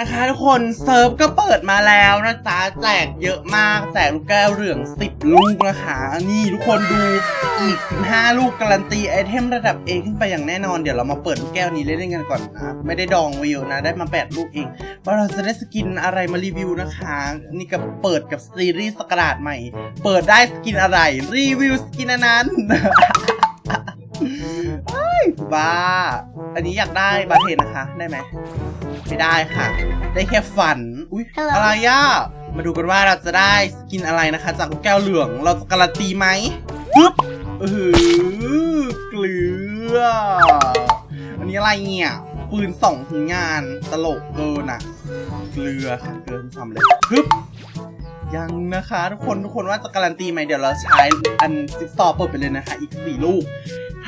นะคะทุกคนเซิร์ฟก็เปิดมาแล้วนะจ๊ะแจกเยอะมากแจกลูกแก้วเหลือง 10 ลูกนะคะนี่ทุกคนดูอีก 15 ลูกการันตีไอเทมระดับ A ขึ้นไปอย่างแน่นอนเดี๋ยวเรามาเปิดลูกแก้วนี้เล่นๆกันก่อนนะไม่ได้ดองวิวนะ ได้มา 8 ลูกเองว่าเราจะได้สกินอะไรมารีวิวนะคะ นี่ก็เปิดกับซีรีส์สกราดใหม่ เปิดได้สกินอะไร รีวิวสกินนั้นบ้า อันนี้อยากได้บาเทนนะคะได้ไหม ไม่ได้ค่ะ ได้แค่ฝัน อุ๊ย Hello อะไรย่ะมาดูกันว่าเราจะได้สกินอะไรนะคะ จากลูกแก้วเหลือง เราจะการันตีไหมปึ๊บเออเกลือ อันนี้อะไรเนี่ย ปืนส่องถึงงาน ตลกเกินอะเกลือค่ะเกินทำเลยปึ๊บยังนะคะ ทุกคนทุกคนว่าจะการันตีไหมเดี๋ยวเราใช้อันจิ๊กซอว์เปิดไปเลยนะคะ อีกสี่ลูก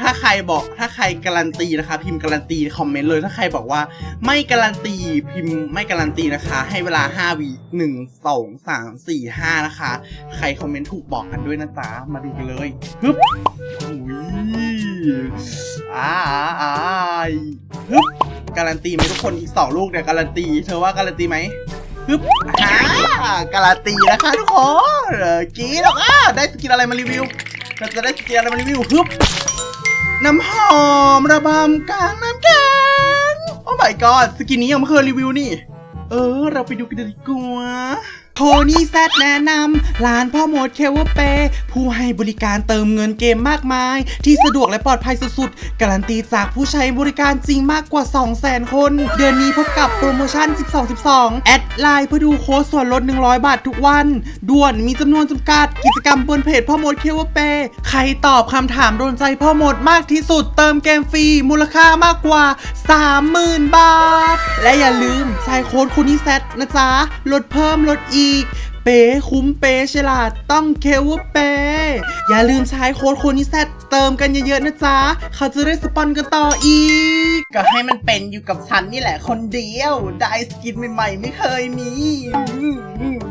ถ้าใครบอกถ้าใครการันตีนะคะ พิมพ์การันตีคอมเมนต์เลย ถ้าใครบอกว่า ไม่การันตีพิมพ์ไม่การันตีนะคะ ให้เวลา5วิ1 2 3 4 5นะคะ ใครคอมเมนต์ถูกบอกกันด้วยนะจ๊ะมาดูกันเลยฮึบอุ้ยอ้าอ้าฮึบการันตีไหมทุกคนอีกสองลูกเนี่ยการันตี เธอว่าการันตีไหมฮึบอ่าการันตีนะคะทุกคนกี้หรอกอะได้สกินอะไรมารีวิวเราจะได้สกินอะไรมารีวิวฮึบ น้ำหอมระบำกลางน้ำแข็งโอ้ my god สกินนี้ยังไม่เคยรีวิวนี่ เออ เราไปดูกันดีกว่า โทนี่แซดแนะนำร้านพ่อมดเคเวอร์เป ผู้ให้บริการเติมเงินเกมมากมาย ที่สะดวกและปลอดภัยสุดๆ การันตีจากผู้ใช้บริการจริงมากกว่า 200,000 คน เดือนนี้พบกับโปรโมชั่น 12-12 แอดไลน์เพื่อดูโค้ดส่วนลด 100 บาททุกวัน ด่วนมีจำนวนจำกัดกิจกรรมบนเพจพ่อมดเคเวอร์เป ใครตอบคำถามโดนใจพ่อมดมากที่สุด เติมเกมฟรีมูลค่ามากกว่า 30,000 บาท และอย่าลืมใช้โค้ดคูนี่แซดนะจ๊ะลดเพิ่มลดอีก เป๊คุ้มเป๊ฉลาดต้องเคเวอร์เปอย่าลืมใช้โค้ดคนี่แซดเติมกันเยอะๆนะจ๊ะ เขาจะได้สปอนกันต่ออีก ก็ให้มันเป็นอยู่กับฉันนี่แหละคนเดียว ได้สกินใหม่ๆ ไม่เคยมี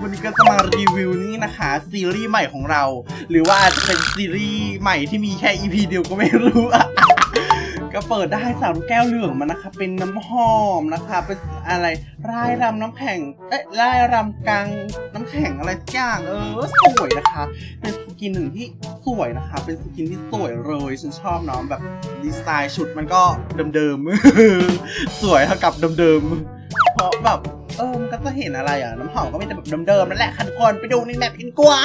วันนี้ก็จะมารีวิวนี่นะคะ ซีรีส์ใหม่ของเรา หรือว่าอาจจะเป็นซีรีส์ใหม่ที่มีแค่ EP เดียวก็ไม่รู้อะ ก็เปิดได้สามแก้วเหลืองมานะคะ เป็นน้ำหอมนะคะ เป็นอะไรร่ายรำน้ำแข็ง เอ๊ะร่ายรำกลางน้ำแข็งอะไรสักอย่างเออสวยนะคะ เป็นสกินหนึ่งที่สวยนะคะ เป็นสกินที่สวยเลยฉันชอบเนาะแบบดีไซน์ชุดมันก็เดิมๆ สวยเท่ากับเดิมๆ เพราะแบบเออมันก็จะเห็นอะไรอะ น้ำหอมก็มีแต่แบบเดิมๆนั่นแหละค่ะทุกคนไปดูในแมปกันกว่า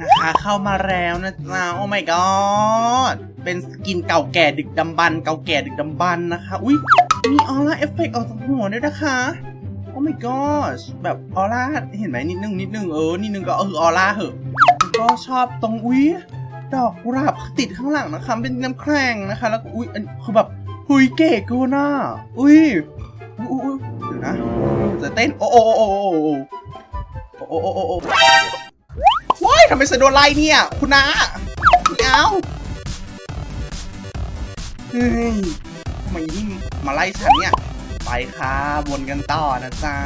นะคะเข้ามาแล้วนะจ๊ะโอ้ my god เป็นสกินเก่าแก่ดึกดำบรรเก่าแก่ดึกดำบรรนะคะ อุ้ยมีออร่าเอฟเฟกต์ออกจากหัวด้วยนะคะโอ้ my god แบบออร่าเห็นไหมนิดนึงนิดนึงเออนิดนึงก็เออออร่าเหอะก็ชอบตรงอุ้ยดอกกุหลาบติดข้างหลังนะคะเป็นน้ำแข็งนะคะ แล้วก็อุ้ยคือแบบหุยเก๋กูน่าอุ้ยอุ้ยเดี๋ยนะจะเต้นโอ้โอ้โอ้โอ้โอ้โอ้โอ้ ยทำไมฉันโดนไล่เนี่ย คุณนาเอาเฮ้ยทำไมยิ่งมาไล่ฉันเนี่ย ไปค่ะวนกันต่อนะจ๊ะ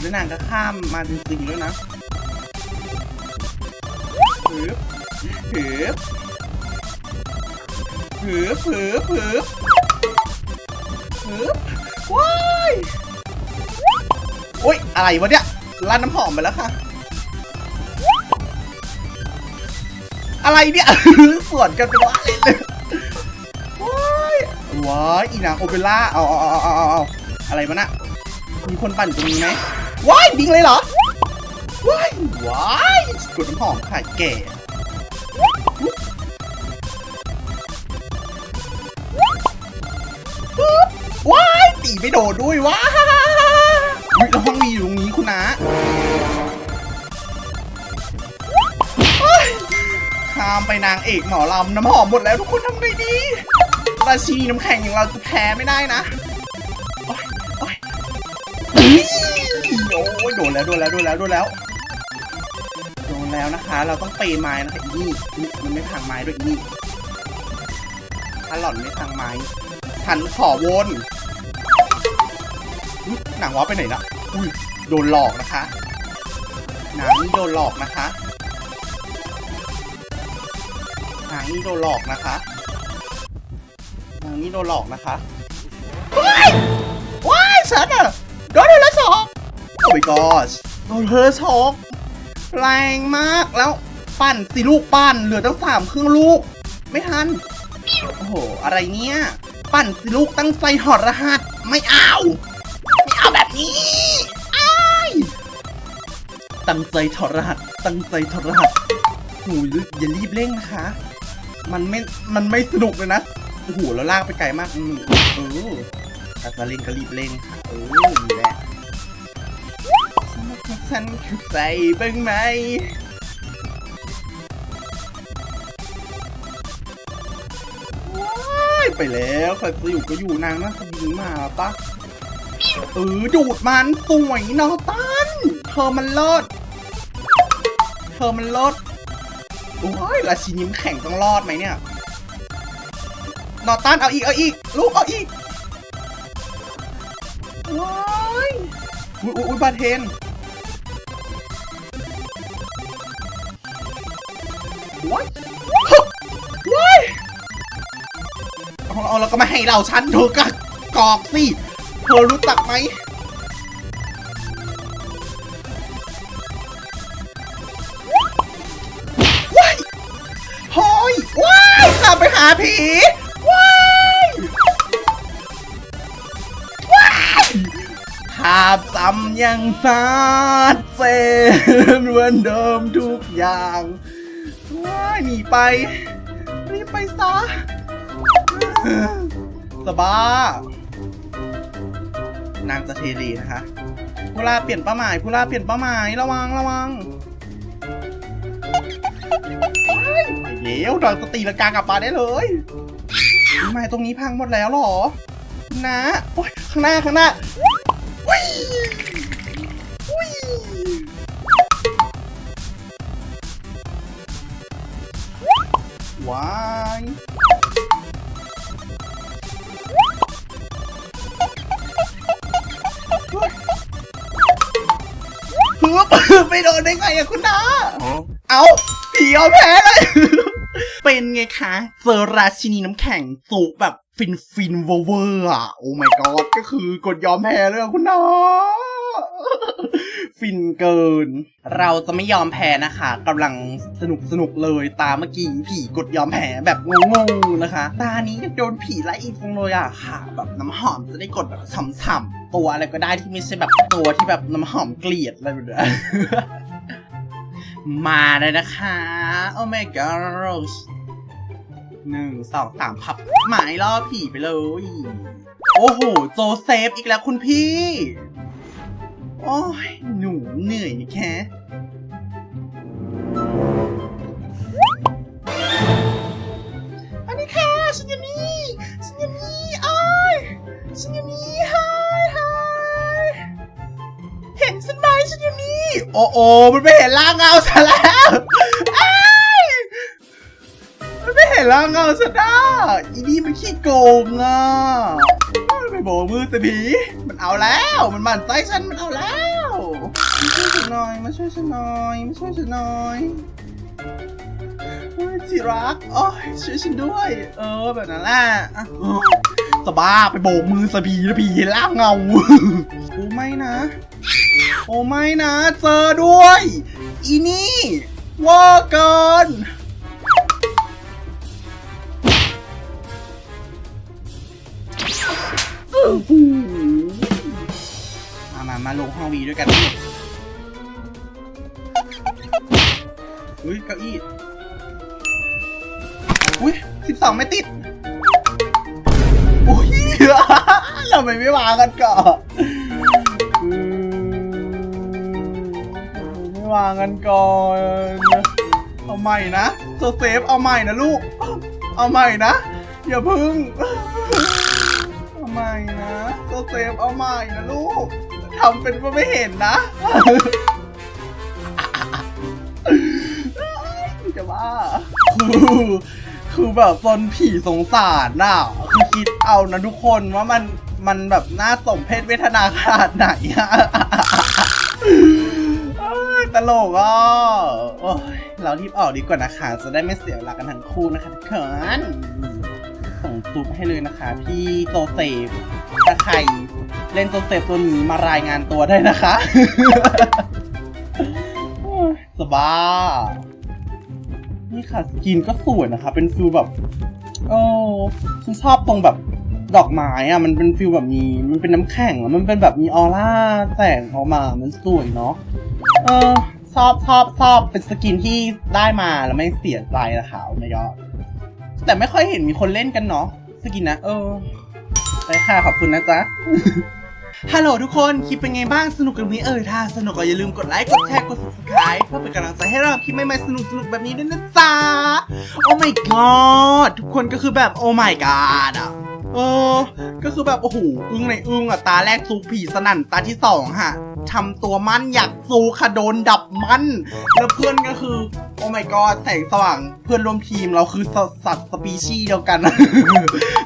แล้วนางก็ข้ามมาจริงๆด้วยนะหืบหืบหืบหืบหืบหืบว้ายโอ๊ยอะไรวะเนี่ยร้านน้ำหอมไปแล้วค่ะ อะไรเนี่ยสวนกันเป็นว่าเลยเลยว้ายว้ายอีนางโอเปร่าเอาเอาเอาเอาเอาอะไรวะน่ะมีคนปั่นตรงนี้ไหมว้ายบิงเลยเหรอว้ายว้ายกดน้ำหอมค่ะแก่ว้ายตีไม่โดดด้วยว้าอยแล้วห้องมีอยู่ตรงนี้คุณนะ ข้ามไปนางเอกหมอลำน้ำหอมหมดแล้วทุกคนทำไงดีราชินีน้ำแข็งอย่างเราจะแพ้ไม่ได้นะ โอ๊ยโอ๊ยอี้โอ้ยโดนแล้วโดนแล้วโดนแล้วโดนแล้วโดนแล้วนะคะ เราต้องเปย์ไม้นะคะอีนี่มันไม่พังไม้ด้วยอีนี่ถ้าหล่อนไม่พังไม้ฉันขอวนหนังวะไปไหนนะอุ้ยโดนหลอกนะคะหนังนี่โดนหลอกนะคะางนี่โดนหลอกนะคะนางนี่โดนหลอกนะคะว้ายว้ายฉันอะโดนเธอละช็อกโอ้ my gosh โดนเธอช็อกแรงมากแล้วปั่นสิลูกปั่นเหลือตั้งสามเครื่องลูก ไม่ทัน โอ้โห อะไรเนี่ย ปั่นสิลูกตั้งใจถอดรหัส ไม่เอา ไม่เอาแบบนี้อ้ายตั้งใจถอดรหัส ตั้งใจถอดรหัสโอ้ยอย่ารีบเร่งนะคะ มันไม่ มันไม่สนุกเลยนะ โอ้โหแล้วลากไปไกลมากอืมเออถ้าเล่นก็รีบเล่นเออนี่แหละฉันคือใจบ้างไหมว้ายไปแล้วใครจะอยู่ก็อยู่นางน่าจะบินมาปะเออดูดมันสวยนอตัน เธอมันเลิศเธอมันเลิศ อ้ยราชินีน้ำแข่งต้องรอดไหมเนี่ยนอตันเอาอีก เอาอีก ลูกเอาอีกว้ายอุ้ยอุ้ยบาเทนว้ายฮึว้ายเอาเอาแล้วก็มาให้เราฉันเธอก็กอกสิเธอรู้จักไหม เฮ้ยว้ายข้าไปหาผีว้ายว้ายภาพจำยังชัดเจนเหมือนเดิมทุกอย่างว้ายหนีไปรีบไปซะสบานางจะเทรีนะคะผู้ล่าเปลี่ยนเป้าหมายผู้ล่าเปลี่ยนเป้าหมายระวังระวัง ไปเดี๋ยวดอนจะตีลังกากลับมาได้เลยทำไมตรงนี้พังหมดแล้วเหรอ นะโอ๊ยข้างหน้าข้างหน้าอุ้ยอุ้ยว้ายฮึบไม่โดนได้ไงอะคุณนาเอาผีเอาแพ้เลย เป็นไงคะเจอราชินีน้ำแข็งสูแบบฟินฟินเวอร์อร์อะโอ้ my god ก็คือกดยอมแพ้เลยคุณนาฟินเกิน เราจะไม่ยอมแพ้นะคะกำลังสนุกสนุกเลยตามเมื่อกี้ผีกดยอมแพ้แบบงงๆนะคะ ตานี้โดนผีไล่อีกจังเลยอะค่ะ แบบน้ำหอมจะได้กดแบบฉ่ำๆตัวอะไรก็ได้ที่ไม่ใช่แบบตัวที่แบบน้ำหอมเกลียดอะไรแบบนี้มาเลยนะคะ โอ้ my god หนึ่งสองสามพับหมายล่อผีไปเลย โอ้โห โจเซฟอีกแล้วคุณพี่ โอ้ย หนูเหนื่อยนี่แค่อันนี้ค่ะฉันอยู่นี่ฉันอยู่นี่อ้ายฉันอยู่นี่ไฮไฮเห็นฉันไหมฉันอยู่นี่ โอ้โอมันไม่เห็นร่างเงาฉันแล้ว มันไม่เงเงาฉันอะอีนี่มันขี้โกงอะไปโบกมือสิผีมันเอาแล้ว มันมันไส้ฉันมันเอาแล้วมาช่วยฉันหน่อยมาช่วยฉันหน่อยมาช่วยฉันหน่อยที่รักโอ้ยช่วยฉันด้วย เออแบบนั้นแหละสบ้าไปโบกมือสผีแล้วผีล่างเงาโอ้ไม่นะ โอ้ไม่นะ เจอด้วย อีนี่ว่าเกิน มามามาลงห้องวีด้วยกันอุ้ยเก้าอี้อุ้ยสิบสองไม่ติดอุ้ยเราไม่ไม่วางกันก่อนไม่วางกันก่อนเอาใหม่นะโซเซฟเอาใหม่นะลูก เอาใหม่นะ อย่าพึ่ง เอาใหม่ นะโซเซฟเอาใหม่นะลูกทำเป็นว่าไม่เห็นนะจะว่าคือคือแบบตนผีสงสารน่ะคือคิดเอานะทุกคนว่ามันมันแบบน่าสมเพศเวทนาขนาดไหนอะตลกอะเรารีบออกดีกว่านะคะ จะได้ไม่เสียเวลากันทั้งคู่นะคะทุกคน ซุปให้เลยนะคะ พี่โจเซฟถ้าใครเล่นโจเซฟตัวนี้มารายงานตัวได้นะคะสบานี่ค่ะสกินก็สวยนะคะ เป็นฟิลแบบโอ้ฉันชอบตรงแบบดอกไม้อะมันเป็นฟิลแบบมีมันเป็นน้ำแข็งอะมันเป็นแบบมีออร่าแสงออกมา มันสวยเนาะเออชอบชอบชอบเป็นสกินที่ได้มาแล้วไม่เสียใจนะคะไม่ยอ แต่ไม่ค่อยเห็นมีคนเล่นกันเนาะสกินนะเออไปค่ะขอบคุณนะจ๊ะฮัลโหลทุกคนคลิปเป็นไงบ้างสนุกกันไหมเอ่ยถ้าสนุกก็อย่าลืมกดไลค์กดแชร์กด subscribe เพื่อเป็นกำลังใจให้เราคลิปใหม่ๆสนุกๆแบบนี้ด้วยนะจ๊ะโอ้ my god ทุกคนก็คือแบบโอ้ my god อะเออ ก็คือแบบโอ้โหอึ้งในอึ้งอะตาแรกซูผีสนั่นตาที่สองฮะ ทำตัวมั่นอยากซูค่ะโดนดับมั่นแล้วเพื่อนก็คือ โอ้ my god แสงสว่างเพื่อนร่วมทีมเราคือสสัตว์สปีชีส์เดียวกัน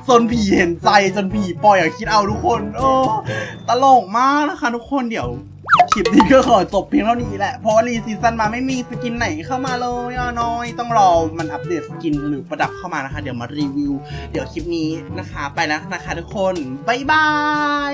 จนผีเห็นใจจนผีปล่อยอะคิดเอาทุกคนโอ้ตลกมากนะคะทุกคนเดี๋ยวคลิปนี้ก็ขอจบเพียงเท่านี้แหละ เพราะว่ารีซีซั่นมาไม่มีสกินไหนเข้ามาเลยอะน้อย ต้องรอมันอัปเดตสกินหรือประดับเข้ามานะคะ เดี๋ยวมารีวิว เดี๋ยวคลิปนี้นะคะ ไปแล้วนะคะทุกคน บ๊ายบาย